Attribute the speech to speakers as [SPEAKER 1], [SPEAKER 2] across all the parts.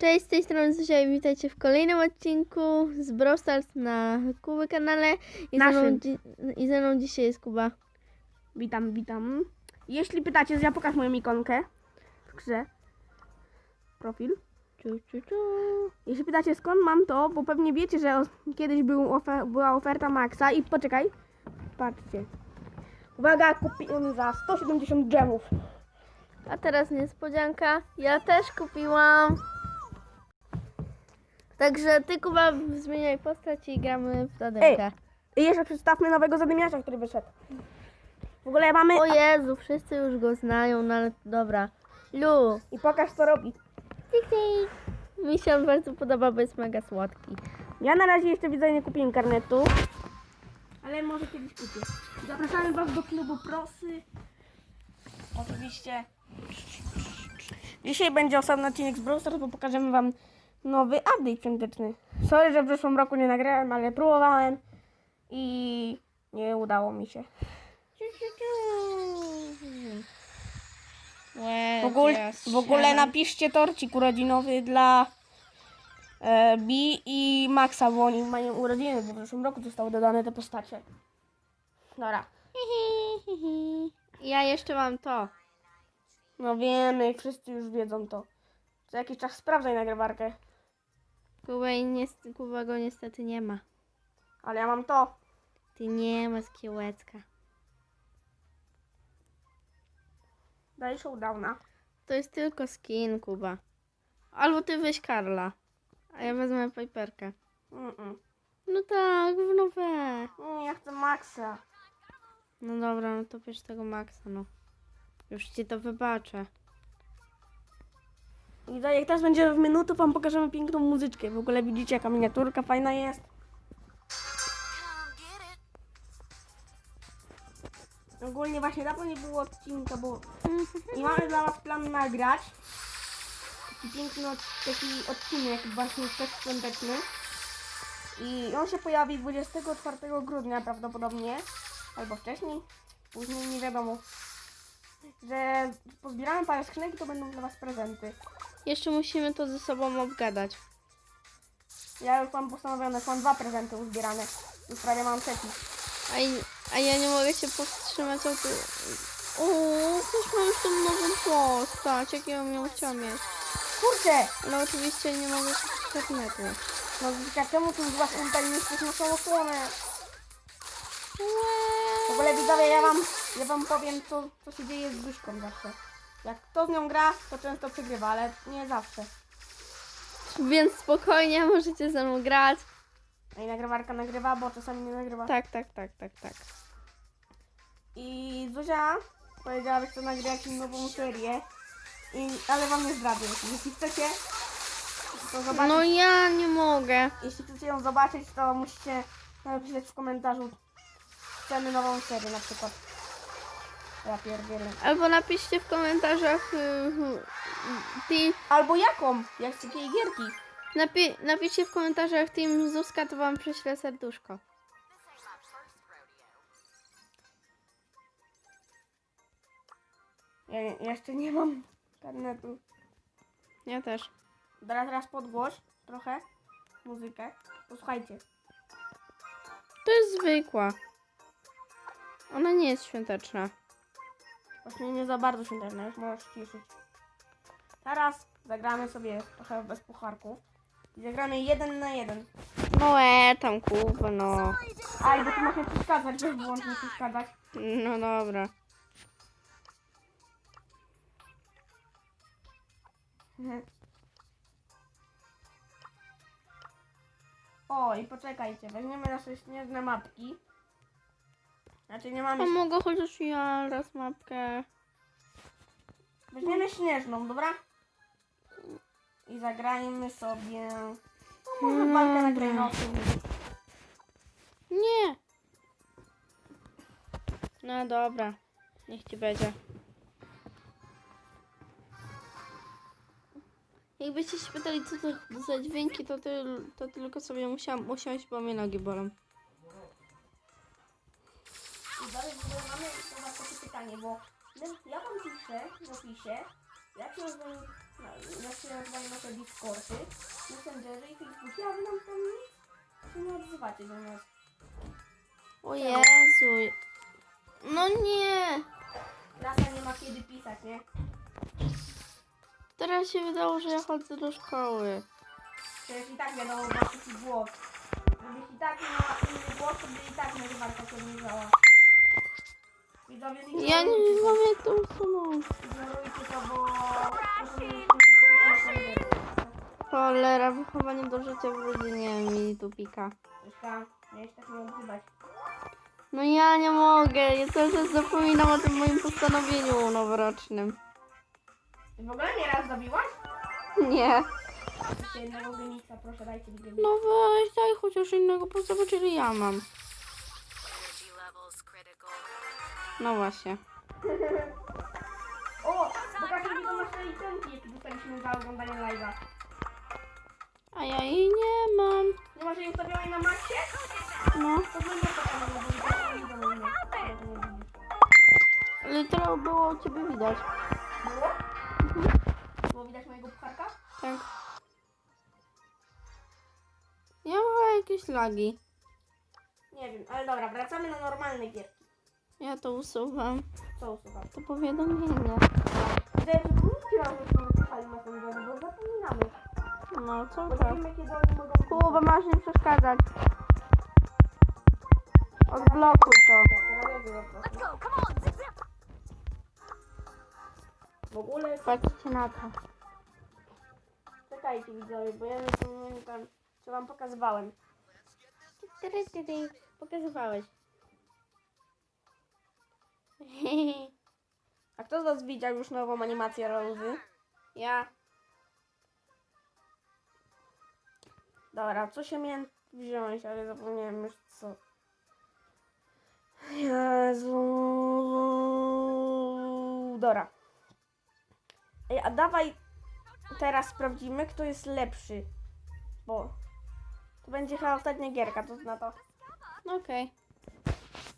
[SPEAKER 1] Cześć, z tej strony Zuzia i witajcie w kolejnym odcinku z Brawl Stars na Kuby kanale. I ze, mną,
[SPEAKER 2] Naszym.
[SPEAKER 1] dzi- I ze mną dzisiaj jest Kuba.
[SPEAKER 2] Witam, witam. Jeśli pytacie, ja pokaż moją ikonkę w grze. Profil.
[SPEAKER 1] Czu, czu, czu.
[SPEAKER 2] Jeśli pytacie skąd mam to, bo pewnie wiecie, że kiedyś był ofer- była oferta Maxa i poczekaj. Patrzcie. Uwaga, kupiłem za 170 dżemów.
[SPEAKER 1] A teraz niespodzianka. Ja też kupiłam. Także ty Kuba zmieniaj postać i gramy w zadymkę.
[SPEAKER 2] I jeszcze przedstawmy nowego zadymiarza, który wyszedł. W ogóle mamy...
[SPEAKER 1] O Jezu, wszyscy już go znają, no ale dobra. Lu.
[SPEAKER 2] I pokaż co robi.
[SPEAKER 1] Tik. Mi się on bardzo podoba, bo jest mega słodki.
[SPEAKER 2] Ja na razie jeszcze widzę nie kupiłem karnetu. Ale może kiedyś kupię. Zapraszamy Was do klubu Prosy. Oczywiście. Dzisiaj będzie osobny odcinek z Brawl Stars, bo pokażemy Wam nowy update świąteczny. Sorry, że w zeszłym roku nie nagrałem, ale próbowałem i nie udało mi się. W ogóle, w ogóle napiszcie torcik urodzinowy dla e, Bi i Maxa, bo oni mają urodziny, bo w zeszłym roku zostały dodane te postacie. Dobra.
[SPEAKER 1] Ja jeszcze mam to.
[SPEAKER 2] No wiemy, wszyscy już wiedzą to. Co jakiś czas sprawdzaj nagrywarkę.
[SPEAKER 1] Kuba, i niestety, Kuba go niestety nie ma.
[SPEAKER 2] Ale ja mam to.
[SPEAKER 1] Ty nie ma skiełecka.
[SPEAKER 2] Daj showdowna.
[SPEAKER 1] To jest tylko skin, Kuba. Albo ty weź Karla. A ja wezmę Piperkę.
[SPEAKER 2] Mm-mm.
[SPEAKER 1] No tak, w nowe.
[SPEAKER 2] Nie, ja chcę Maxa.
[SPEAKER 1] No dobra, no to bierz tego Maxa, no. Już ci to wybaczę.
[SPEAKER 2] I tak, jak teraz będzie w minutu, wam pokażemy piękną muzyczkę. W ogóle widzicie, jaka miniaturka fajna jest. Ogólnie właśnie dawno nie było odcinka, bo i mamy dla was plan nagrać taki piękny taki odcinek właśnie też świąteczny. I on się pojawi 24 grudnia prawdopodobnie, albo wcześniej, później nie wiadomo. Że pozbieramy parę skrzynek i to będą dla was prezenty.
[SPEAKER 1] Jeszcze musimy to ze sobą obgadać.
[SPEAKER 2] Ja już mam postanowione, są dwa prezenty uzbierane. Już prawie mam trzeci.
[SPEAKER 1] A, a ja nie mogę się powstrzymać od... O, też mam już tą nową postać, jak ja ją chciałam mieć.
[SPEAKER 2] Kurczę!
[SPEAKER 1] Ale oczywiście nie mogę kupić internetu.
[SPEAKER 2] No czemu tu z was tutaj nie jesteś na tą osłonę? W ogóle widzowie, ja wam, ja wam powiem, co, co się dzieje z Zuśką zawsze. Jak kto z nią gra, to często przegrywa, ale nie zawsze.
[SPEAKER 1] Więc spokojnie możecie ze mną grać.
[SPEAKER 2] A i nagrywarka nagrywa, bo czasami nie nagrywa.
[SPEAKER 1] Tak, tak, tak, tak, tak.
[SPEAKER 2] I Zuzia powiedziała, że chce nagrać nową serię. I, ale wam nie zdradzę. Jeśli chcecie, to zobaczyć.
[SPEAKER 1] No ja nie mogę.
[SPEAKER 2] Jeśli chcecie ją zobaczyć, to musicie napisać w komentarzu chcemy nową serię na przykład. Ja pierdzielę.
[SPEAKER 1] Albo napiszcie w komentarzach yy, ty,
[SPEAKER 2] Albo jaką? Jak z jakiej gierki?
[SPEAKER 1] napi, napiszcie w komentarzach Team Zuzka, to wam prześlę serduszko.
[SPEAKER 2] Ja ja jeszcze nie mam internetu.
[SPEAKER 1] Ja też.
[SPEAKER 2] Teraz, teraz podgłoś trochę muzykę. Posłuchajcie.
[SPEAKER 1] To jest zwykła. Ona nie jest świąteczna.
[SPEAKER 2] Właśnie nie za bardzo się internet, możesz ciszyć. Teraz zagramy sobie trochę bez pucharków. I zagramy jeden na jeden.
[SPEAKER 1] No e, tam Kuba, no.
[SPEAKER 2] Aj, bo tu można przeszkadzać, weź wyłącznie przeszkadzać.
[SPEAKER 1] No dobra.
[SPEAKER 2] O, i poczekajcie, weźmiemy nasze śnieżne mapki. Znaczy nie
[SPEAKER 1] A
[SPEAKER 2] mamy...
[SPEAKER 1] mogę chociaż ja raz mapkę.
[SPEAKER 2] Weźmiemy śnieżną, dobra? I zagrajmy sobie... No, może walkę na klejnoty.
[SPEAKER 1] Nie. No dobra. Niech ci będzie. Jakbyście się pytali, co to za dźwięki, to, ty, to tylko sobie musiałam usiąść, bo mnie nogi bolą.
[SPEAKER 2] Dalej ogóle mamy do was takie pytanie, bo ja wam piszę w opisie, jak się nazywają, jak się nazywają nasze Discordy, Messengery i Facebooki, a wy nam tam nic nie odzywacie do nas.
[SPEAKER 1] O Jezu. No nie.
[SPEAKER 2] Klasa nie ma kiedy pisać, nie?
[SPEAKER 1] Teraz się wydało, że ja chodzę do szkoły.
[SPEAKER 2] Przecież i tak wiadomo, ma taki głos. Gdybyś i tak miała inny głos, to by i tak nagrywarka się
[SPEAKER 1] Ja nie
[SPEAKER 2] to
[SPEAKER 1] usunął.
[SPEAKER 2] Ignorujcie to, bo...
[SPEAKER 1] Cholera, wychowanie do życia w rodzinie mi tu pika.
[SPEAKER 2] Mieszka, miałeś tak nie odzywać.
[SPEAKER 1] No ja nie mogę, ja cały czas zapominam o tym moim postanowieniu noworocznym.
[SPEAKER 2] Ty w ogóle nie raz zabiłaś?
[SPEAKER 1] Nie.
[SPEAKER 2] Jeszcze jednego proszę dajcie mi.
[SPEAKER 1] No weź, daj chociaż innego, bo zobacz ile ja mam. No właśnie.
[SPEAKER 2] O! Pokażę mi to nasze itemki, jakie dostaliśmy za oglądanie live'a.
[SPEAKER 1] A ja jej nie mam.
[SPEAKER 2] Nie masz jej ustawionej na maksie?
[SPEAKER 1] No,
[SPEAKER 2] To będzie to tam, bo i nie
[SPEAKER 1] ale to było u ciebie widać.
[SPEAKER 2] Było? Było widać mojego pucharka?
[SPEAKER 1] Tak. Ja mam jakieś lagi.
[SPEAKER 2] Nie wiem, ale dobra, wracamy na normalne gierki.
[SPEAKER 1] Ja to usuwam.
[SPEAKER 2] Co usuwam?
[SPEAKER 1] To powiadomienie.
[SPEAKER 2] Wydaje mi się, że nikt raz już nie wypisali Messengery, bo zapominamy.
[SPEAKER 1] No, co
[SPEAKER 2] Bo
[SPEAKER 1] tak?
[SPEAKER 2] nie wiemy, kiedy oni mogą
[SPEAKER 1] Kuba, masz nie przeszkadzać. Odblokuj to.
[SPEAKER 2] Teraz ja.
[SPEAKER 3] Go, come on, zip zip.
[SPEAKER 2] W ogóle,
[SPEAKER 1] Patrzcie na to.
[SPEAKER 2] czekajcie widzowie, bo ja nie pamiętam, co wam pokazywałem.
[SPEAKER 1] Tyry, tyry. Pokazywałeś.
[SPEAKER 2] A kto z was widział już nową animację Rozy?
[SPEAKER 1] Ja.
[SPEAKER 2] Dobra, co się miałem wziąć, ale zapomniałem już co. Jezu. Dobra. Ej, a dawaj teraz sprawdzimy, kto jest lepszy. Bo to będzie chyba ostatnia gierka, to na to.
[SPEAKER 1] Okej.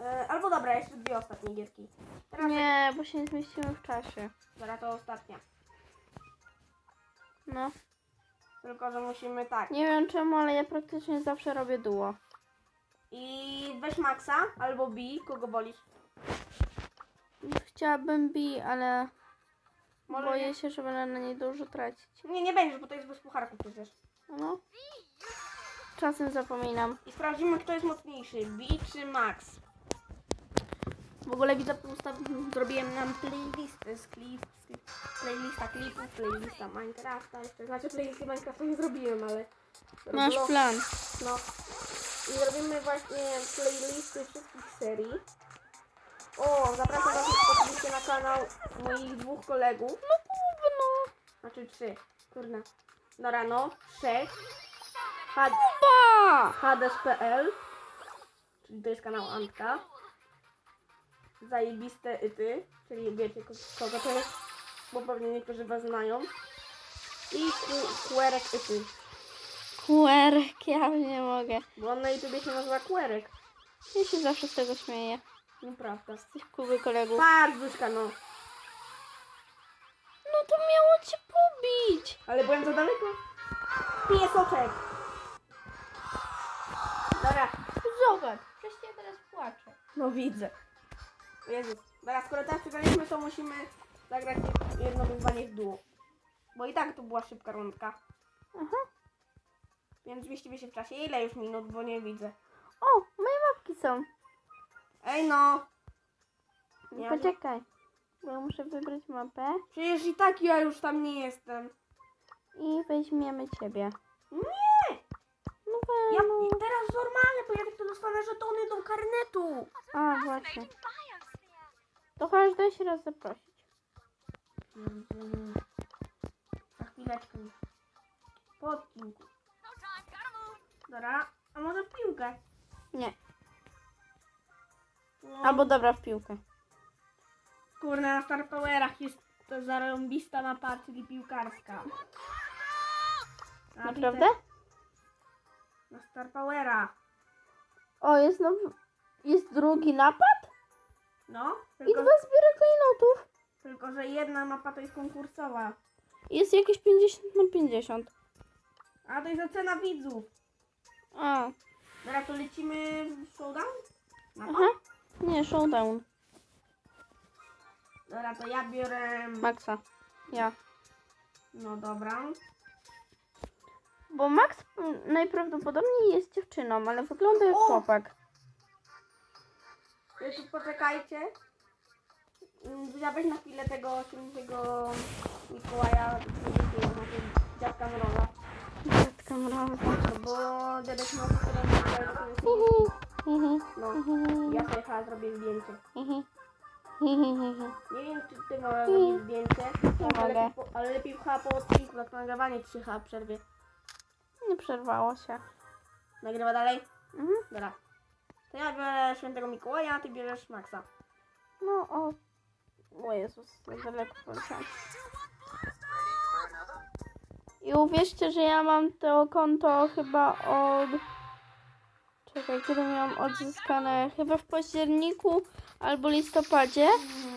[SPEAKER 2] E, albo dobra, jeszcze dwie ostatnie gierki. Teraz
[SPEAKER 1] Nie, bo się nie zmieścimy w czasie.
[SPEAKER 2] Dobra, to ostatnia.
[SPEAKER 1] No.
[SPEAKER 2] Tylko, że musimy tak.
[SPEAKER 1] Nie wiem czemu, ale ja praktycznie zawsze robię duo.
[SPEAKER 2] I weź Maxa albo B, kogo wolisz?
[SPEAKER 1] Chciałabym bi, ale
[SPEAKER 2] Może
[SPEAKER 1] boję
[SPEAKER 2] nie?
[SPEAKER 1] się, że będę na niej dużo tracić.
[SPEAKER 2] Nie, nie będziesz, bo to jest bez pucharku przecież.
[SPEAKER 1] No. Czasem zapominam.
[SPEAKER 2] I sprawdzimy, kto jest mocniejszy, B czy Max. W ogóle widzę, zrobiłem nam playlistę z klip, z klip, playlista klipów, playlista Minecrafta, jeszcze, znaczy playlisty Minecrafta nie zrobiłem, ale...
[SPEAKER 1] Masz
[SPEAKER 2] Roblox-
[SPEAKER 1] plan.
[SPEAKER 2] No. I robimy właśnie playlisty wszystkich serii. O, zapraszam was oczywiście na kanał moich dwóch kolegów.
[SPEAKER 1] No Kuba, no.
[SPEAKER 2] Znaczy trzy. Kurna. No. Trzech. Had
[SPEAKER 1] Kuba!
[SPEAKER 2] Hades.pl Czyli to jest kanał Antka. Zajebiste Yty. Czyli wiecie ko- kogo to jest. Bo pewnie niektórzy was znają. I Ku- Kłerek Yty.
[SPEAKER 1] Kłerek, ja nie mogę.
[SPEAKER 2] Bo on na YouTubie się nazywa Kłerek.
[SPEAKER 1] Ja się zawsze z tego śmieję.
[SPEAKER 2] Nieprawda.
[SPEAKER 1] Z tych Kuby kolegów.
[SPEAKER 2] Patrz, Duszka, no.
[SPEAKER 1] No to miało cię pobić.
[SPEAKER 2] Ale byłem za daleko. Piesoczek. Dobra.
[SPEAKER 1] Zobacz, przecież ja teraz płaczę.
[SPEAKER 2] No widzę. Jezus. Dobra, skoro tak przegraliśmy, to musimy zagrać jedno wyzwanie w duo. Bo i tak to była szybka rundka.
[SPEAKER 1] Aha.
[SPEAKER 2] Więc zmieścimy się w czasie. Ile już minut, bo nie widzę.
[SPEAKER 1] O, moje mapki są.
[SPEAKER 2] Ej no. Nie,
[SPEAKER 1] Poczekaj. Bo ja muszę wybrać mapę
[SPEAKER 2] Przecież i tak ja już tam nie jestem.
[SPEAKER 1] i weźmiemy ciebie.
[SPEAKER 2] Nie!
[SPEAKER 1] No
[SPEAKER 2] Ja
[SPEAKER 1] no.
[SPEAKER 2] teraz normalnie, bo ja tylko dostanę żetony do karnetu.
[SPEAKER 1] A, właśnie. To chodź, daj się raz zaprosić.
[SPEAKER 2] Za chwileczkę. Po odcinku.
[SPEAKER 3] No.
[SPEAKER 2] Dobra, a może w piłkę?
[SPEAKER 1] Nie.
[SPEAKER 2] No,
[SPEAKER 1] Albo dobra, w piłkę.
[SPEAKER 2] Kurde, na Star Powerach jest to zarąbista mapa, czyli piłkarska. A
[SPEAKER 1] Naprawdę?
[SPEAKER 2] Na Star Powera.
[SPEAKER 1] O, jest nowy... Jest drugi napad?
[SPEAKER 2] No,
[SPEAKER 1] I
[SPEAKER 2] tylko,
[SPEAKER 1] dwa zbiory klejnotów.
[SPEAKER 2] tylko, że jedna mapa to jest konkursowa.
[SPEAKER 1] Jest jakieś 50 na 50.
[SPEAKER 2] A to jest ocena widzów.
[SPEAKER 1] A,
[SPEAKER 2] Dobra, to lecimy w showdown? Mapa?
[SPEAKER 1] aha. Nie, showdown.
[SPEAKER 2] Dobra, to ja biorę...
[SPEAKER 1] Maxa. Ja.
[SPEAKER 2] No dobra.
[SPEAKER 1] Bo Max mm, najprawdopodobniej jest dziewczyną, ale wygląda jak
[SPEAKER 2] O!
[SPEAKER 1] chłopak.
[SPEAKER 2] Jeszcze poczekajcie. Mm, Ja weź na chwilę tego świętego Mikołaja, dziadka Mroza.
[SPEAKER 1] Dziadka mroza.
[SPEAKER 2] No bo dziadek Mroz, który.
[SPEAKER 1] Hihi.
[SPEAKER 2] No, ja sobie chyba zrobię zdjęcie. Nie wiem, czy ty możesz zrobić zdjęcie, ale lepiej, po, ale lepiej chyba po odcinku, jak nagrywanie ci się chyba przerwie.
[SPEAKER 1] Nie przerwało się.
[SPEAKER 2] Nagrywa dalej?
[SPEAKER 1] Mhm.
[SPEAKER 2] Dobra. To ja biorę świętego Mikołaja, a ty bierzesz Maxa.
[SPEAKER 1] No o. O Jezus, za daleko poleciałam. I uwierzcie, że ja mam to konto chyba od... Czekaj, kiedy miałam odzyskane? Chyba w październiku albo listopadzie.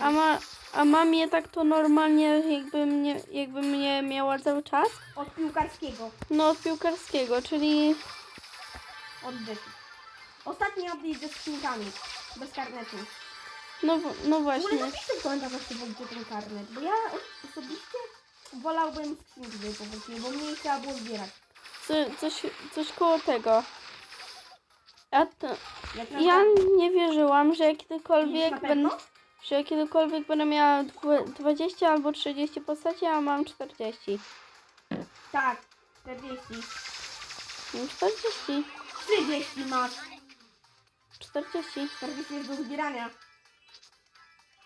[SPEAKER 1] A, ma, a mam je tak to normalnie, jakby mnie, jakby mnie miała cały czas.
[SPEAKER 2] Od piłkarskiego.
[SPEAKER 1] No od piłkarskiego, czyli...
[SPEAKER 2] Od Jessy. Ostatni update ze skrzynkami. Bez karnetu.
[SPEAKER 1] No, no
[SPEAKER 2] W ogóle
[SPEAKER 1] właśnie.
[SPEAKER 2] napiszcie w komentarzach, czy wolicie ten karnet, bo ja osobiście wolałbym skrzynki powrócić, bo mniej trzeba było zbierać.
[SPEAKER 1] Co, coś, coś koło tego. Ja, to,
[SPEAKER 2] Jak na
[SPEAKER 1] ja
[SPEAKER 2] przykład-
[SPEAKER 1] nie wierzyłam, że kiedykolwiek
[SPEAKER 2] na
[SPEAKER 1] będę...
[SPEAKER 2] pewno?
[SPEAKER 1] że kiedykolwiek będę miała dwu- 20 albo 30 postaci, a mam 40.
[SPEAKER 2] Tak, 40.
[SPEAKER 1] Mam 40.
[SPEAKER 2] 30 masz.
[SPEAKER 1] 40.
[SPEAKER 2] 40 jest do zbierania.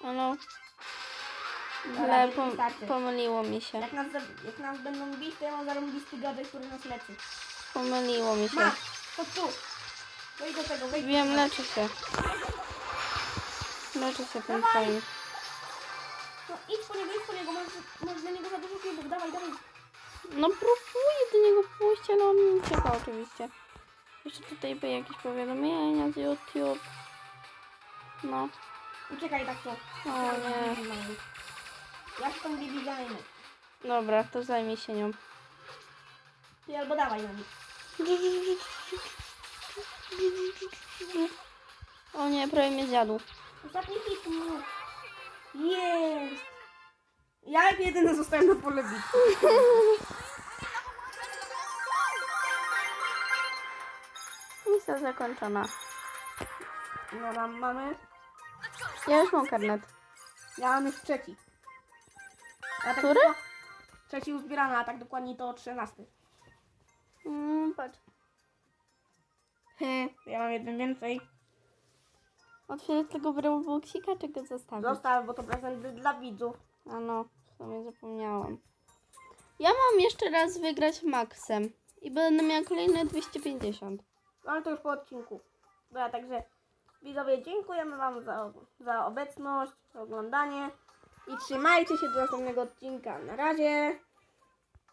[SPEAKER 1] Ano. Ale
[SPEAKER 2] wystarczy.
[SPEAKER 1] pomyliło mi się.
[SPEAKER 2] Jak nas, jak nas będą bić, to ja mam zarąbisty gadek, który nas leczy.
[SPEAKER 1] Pomyliło mi się.
[SPEAKER 2] Masz, to tu. Wejdź do tego, wejdź do
[SPEAKER 1] Wiem,
[SPEAKER 2] tego.
[SPEAKER 1] leczy się. Leczy się tym
[SPEAKER 2] Dawaj.
[SPEAKER 1] twoim.
[SPEAKER 2] No idź po niego, idź po niego, masz, masz dla niego za dużo cubów, dawaj, dawaj.
[SPEAKER 1] No próbuję do niego pójść, ale on nie ucieka oczywiście. Jeszcze tutaj by jakieś powiadomienia z YouTube. No.
[SPEAKER 2] Uciekaj tak to.
[SPEAKER 1] O nie.
[SPEAKER 2] Ja się tą Bibi zajmę.
[SPEAKER 1] Dobra, to zajmij się nią.
[SPEAKER 2] Ty albo dawaj na nich.
[SPEAKER 1] O nie, prawie mnie zjadł.
[SPEAKER 2] Ostatni hit. Jest. Ja jak jedyny zostałem na pole bitwy.
[SPEAKER 1] Misja zakończona.
[SPEAKER 2] No tam mamy.
[SPEAKER 1] Ja już mam karnet.
[SPEAKER 2] Ja mam już trzeci. A tak
[SPEAKER 1] Który?
[SPEAKER 2] dokła- Trzeci uzbierany, a tak dokładnie to 13.
[SPEAKER 1] Mm, patrz.
[SPEAKER 2] He, ja mam jeden więcej.
[SPEAKER 1] Otwierać tego Brawl-Boxika, czy go zostawić?
[SPEAKER 2] Zostaw, bo to prezent dla widzów.
[SPEAKER 1] A no, w sumie zapomniałam. Ja mam jeszcze raz wygrać Maxem. I będę miała kolejne 250.
[SPEAKER 2] Ale to już po odcinku. Dobra, także widzowie, dziękujemy Wam za, za obecność, za oglądanie i trzymajcie się do następnego odcinka. Na razie.